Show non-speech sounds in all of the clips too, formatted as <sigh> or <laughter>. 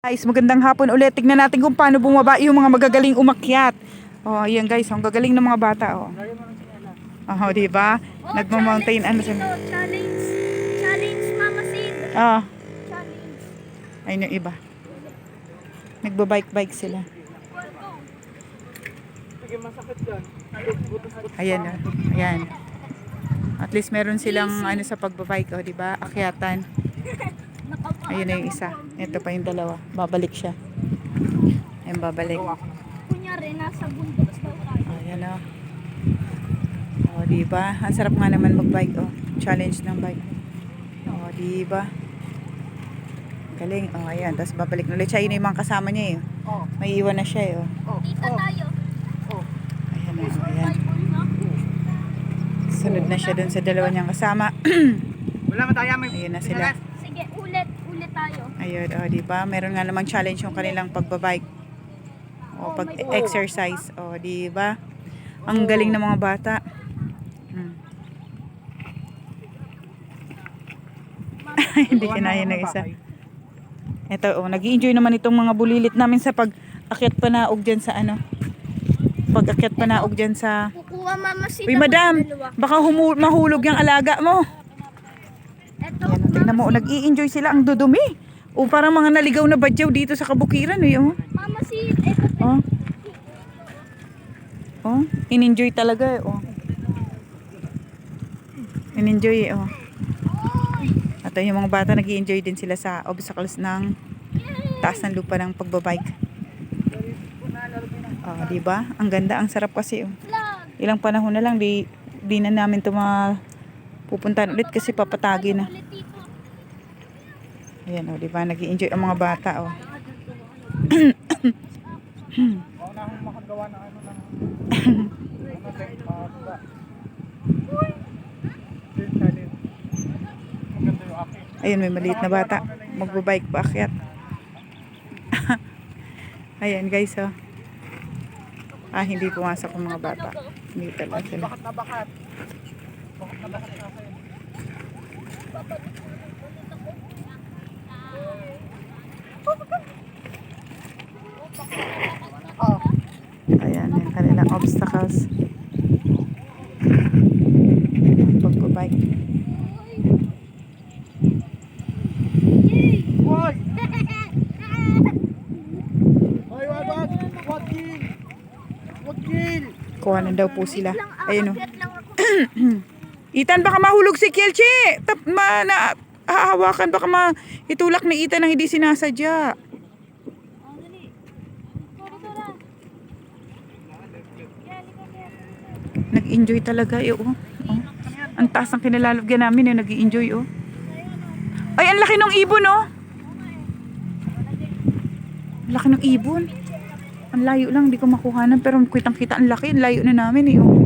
Guys, magandang hapon ulit. Tignan natin kung paano bumaba yung mga magagaling umakyat. Oh, ayan guys, ang gagaling ng mga bata, oh. Oh, di ba? Nagmo-mountain ano sila. Ito, challenge. Challenge, Mama Sid. Ah, Challenge. ayun yung iba. Nagbo-bike-bike sila. Ayan, oh. Ayan. At least meron silang ano sa pagbabike, oh, di ba? Akyatan. <laughs> Ayun na yung isa. Ito pa yung dalawa. Babalik siya. Ayun, babalik. Kunyari, nasa bundok daw tayo. Ayan o. O, diba? Ang sarap nga naman mag-bike, oh. Challenge ng bike. O, diba? Galing. O, ayan. Tapos babalik na ulit siya. Yun yung mga kasama niya, eh. Oh. May iwan na siya, eh. Oh. Dito tayo. Ayan o, ayan. Sunod na siya dun sa dalawa niyang kasama. <clears throat> Wala mataya may Ayun na sila. Sige, ulit. Tayo. Ayun, o, diba? Meron nga namang challenge yung kanilang pagbabike. O, pag-exercise. O, diba? Ang galing ng mga bata. Hmm. <laughs> Hindi kinaya ng isa. Ito, oh, nag enjoy naman itong mga bulilit namin sa pag-akyat panaog dyan sa ano. Pag-akyat panaog dyan sa... Kukuha Mama Sid. Uy, madam, baka humu- mahulog yung alaga mo. Tingnan mo, Mama Sid. nag-i-enjoy sila ang dudumi. O parang mga naligaw na badyaw dito sa kabukiran, eh, oh. Mama. Ito, Oh. Oh, in-enjoy talaga, eh, oh. In-enjoy, eh, oh. At yung mga bata nag enjoy din sila sa obstacles ng taas ng lupa ng pagbabike. Oh, di ba? Ang ganda, ang sarap kasi, oh. Ilang panahon na lang, di, di na namin ito ma pupuntahan ulit kasi papatagi na. Ayan, oh, di ba? nag enjoy ang mga bata, oh. <coughs> Mauna. Ayun, may maliit na bata. Magbabike pa akyat. <laughs> Ayan, guys, oh. Ah, hindi pumasok ang mga bata. Hindi talaga sila. Bakat na bakat. Bakat na bakat na akin. Oh. Ayan, yung kanilang obstacles. Pagbabike. Hoy! Hoy, wag wag! Wag kill! Wag kill! Kuha na daw po sila. Ah, Ayun, oh. <clears throat> lang ako. Itan, baka mahulog si Kielche. Tap, ma, na, hahawakan. Baka ma, itulak ni Itan ang hindi sinasadya. Nag-enjoy talaga, eh, oh. oh. Ang taas ng kinalalagyan namin, eh, nag-enjoy, oh. Ay, ang laki ng ibon, oh. Ang laki ng ibon. Ang layo lang, hindi ko makuhanan. Pero kitang-kita, ang laki. Ang layo na namin, eh, oh.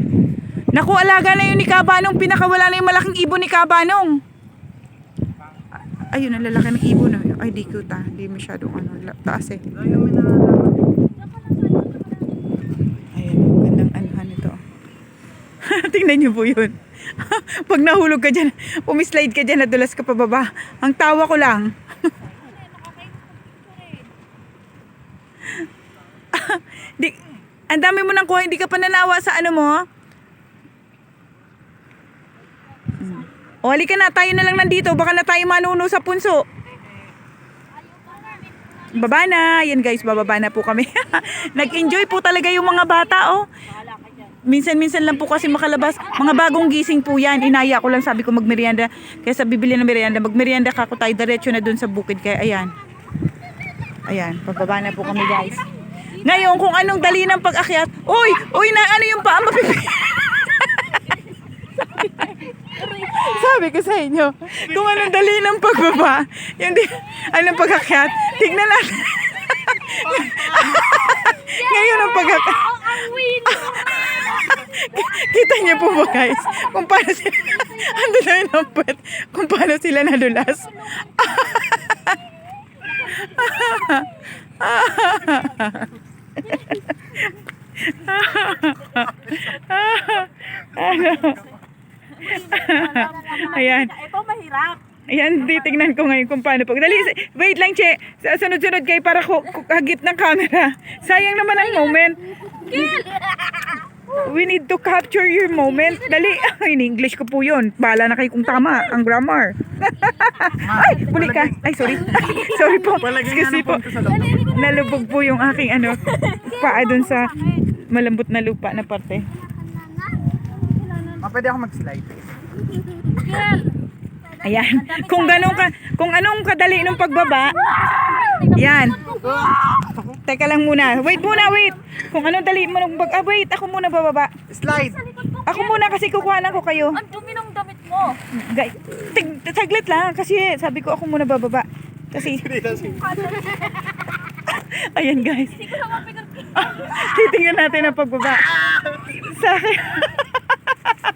Naku, alaga na yun ni Kabanong. Pinakawala na yung malaking ibon ni Kabanong. Ayun, ang lalaki ng ibon, oh. Ay, di cute, ah. Di masyadong, ano, taas, eh. Ayan, ang gandang anuhan nito. <laughs> Tingnan niyo po yun. <laughs> Pag nahulog ka dyan, pumislide ka dyan, nadulas ka pababa. Ang tawa ko lang. <laughs> di, ang dami mo nang kuha, hindi ka pa nanawa sa ano mo. O, halika na, tayo na lang nandito. Baka na tayo manuno sa punso. Baba na. Yan guys, bababa na po kami. <laughs> Nag-enjoy po talaga yung mga bata, oh. Minsan-minsan lang po kasi makalabas. Mga bagong gising po yan. Inaya ko lang sabi ko magmerienda. Kaya sa bibili ng merienda, magmerienda ka ko tayo diretso na dun sa bukid. Kaya ayan. Ayan, pababa na po kami guys. Ngayon, kung anong dali ng pag-akyat. Uy! Uy, na ano yung paa mapipi? <laughs> Sabi ko sa inyo, kung anong dali ng pagbaba, yung di, anong pag-akyat, tignan natin. <laughs> Ngayon ang win! <laughs> Kita niyo po ba guys? Kung paano sila, <laughs> ando na yung nampet, kung paano sila nadulas. Ayan. Ito mahirap. Ayan, titignan ko ngayon kung paano pag... Dali, wait lang, Che. Sunod-sunod kayo para ko, ko- hagip ng camera. Sayang naman ang moment. We need to capture your moment. Dali. In English ko po yun. Bala na kayo kung tama ang grammar. Ay, buli ka. Ay, sorry. <laughs> sorry po. Excuse po. Nalubog po yung aking ano, paa dun sa malambot na lupa na parte. Pwede ako mag-slide. Ayan. Kung ganun ka, kung anong kadali ng pagbaba, yan. Teka lang muna. Wait muna, wait. Kung anong dali mo ng pag... Ah, wait. Ako muna bababa. Slide! Ako muna kasi kukuhanan ko kayo. Ang dumi ng damit mo. Guys, saglit lang. Kasi sabi ko ako muna bababa. Kasi, <laughs> ayan guys. <laughs> Titingnan natin ang pagbaba. Sa akin. <laughs>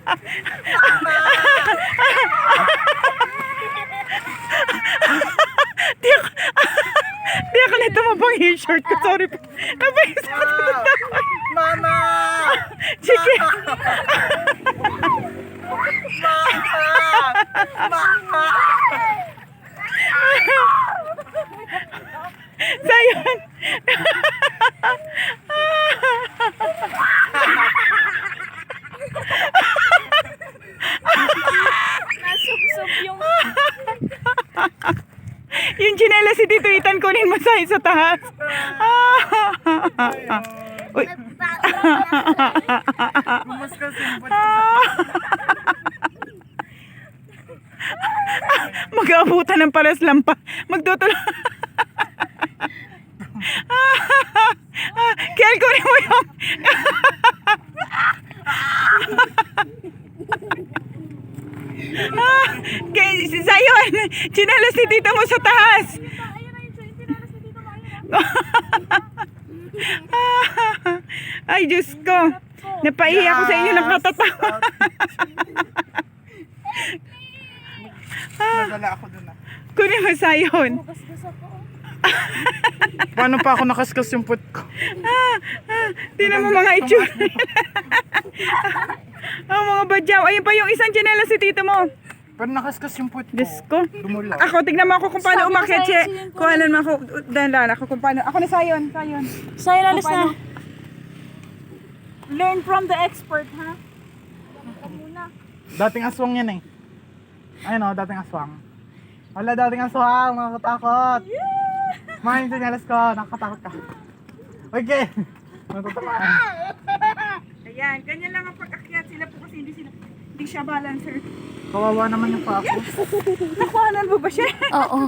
<laughs> Di ako na tumabang yung short ko. Sorry po. Napaisip ko Mama! Sige. Sayon. Nasubsob yung... Yung chinela si Tito Itan kunin mo sa sa taas. <laughs> Uy. Yung puwet Mag-aabutan ng pares lampa. Magtutulong. Kaya kunin mo yung... Kaya Sayon, chinela si Tito mo sa taas. Ayun na yun, siya. Yung tinalas na dito. Ayun Ay, Diyos ko. Napaihi ako sa inyo ng katatawa. Nagala ako dun ah. Kunin mo Sayon. Paano pa ako nakaskas yung puwet ko? Tingnan mo mga itsura. Ang <laughs> mga badyaw. Ayun pa yung isang chinela si Tito mo. Pero nakaskas yung puwet ko. Diyos ko. Dumula. Ako, tignan mo ako kung paano Sabi ko umakyat, sa'yo, che. sige, Kung ano naman ako, dahan ako kung paano. Ako na sayon, sayon. Sa'yo alis na. Learn from the expert, ha? Dating aswang yan eh. Ayun o, dating aswang. Wala dating aswang, nakakatakot. Mga yung sinyalas ko, nakakatakot ka. Okay. Matutamaan. Ayan, ganyan lang ang pag-akyat sila po kasi hindi sila, hindi siya balancer. Kawawa naman yung pa ako. Nakuhanan mo ba siya? Oo.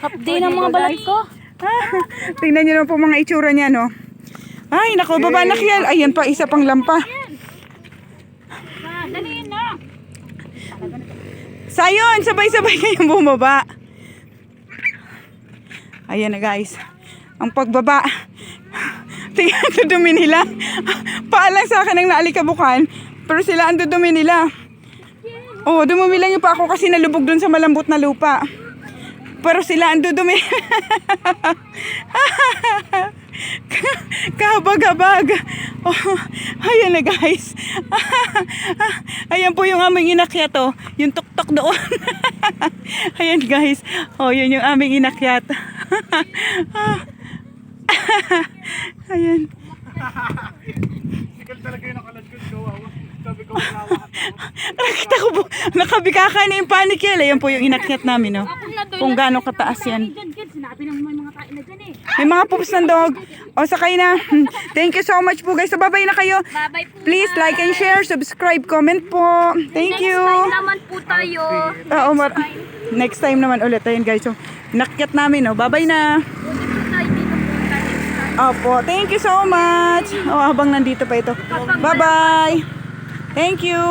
Hapdi ng mga balat ko. <laughs> Tingnan niyo naman po mga itsura niya, no? Ay, naku, baba na kiyal. Ayan pa, isa pang lampa. Ah. Sayon, sabay-sabay <laughs> kayong bumaba. Ayan na guys. Ang pagbaba. <laughs> Tingnan ang dudumi nila. <laughs> Paalang sa akin ang naalikabukan. Pero sila ang dudumi nila. Oh, dumumi lang yung pa ako kasi nalubog dun sa malambot na lupa. Pero sila ang dudumi. <laughs> Kabag-abag. Oh, ayan na guys. <laughs> ayan po yung aming inakyat oh. Yung tuktok doon. <laughs> ayan guys. Oh, yun yung aming inakyat. ayan. Sikal talaga yung nakalad ko. Sabi ko, ka. Nakita ko po, nakabigaka na yung panic yan. Ayan po yung inakyat namin oh. Kung gaano kataas yan. Dyan, dyan. Sinabi ng mga mga tayo na dyan eh. May mga poops ng dog. O, sakay na. <laughs> Thank you so much po guys. So, bye-bye na kayo. Bye-bye po. Please like and share, subscribe, comment po. Thank you. Next time naman po tayo. Oo, mar- next time naman ulit. Ayun guys. So, nakyat namin. Oh. Bye-bye na. Next time. Opo. Thank you so much. Oh, habang nandito pa ito. Bye-bye. Thank you.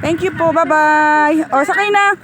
Thank you po. Bye-bye. O, sakay na.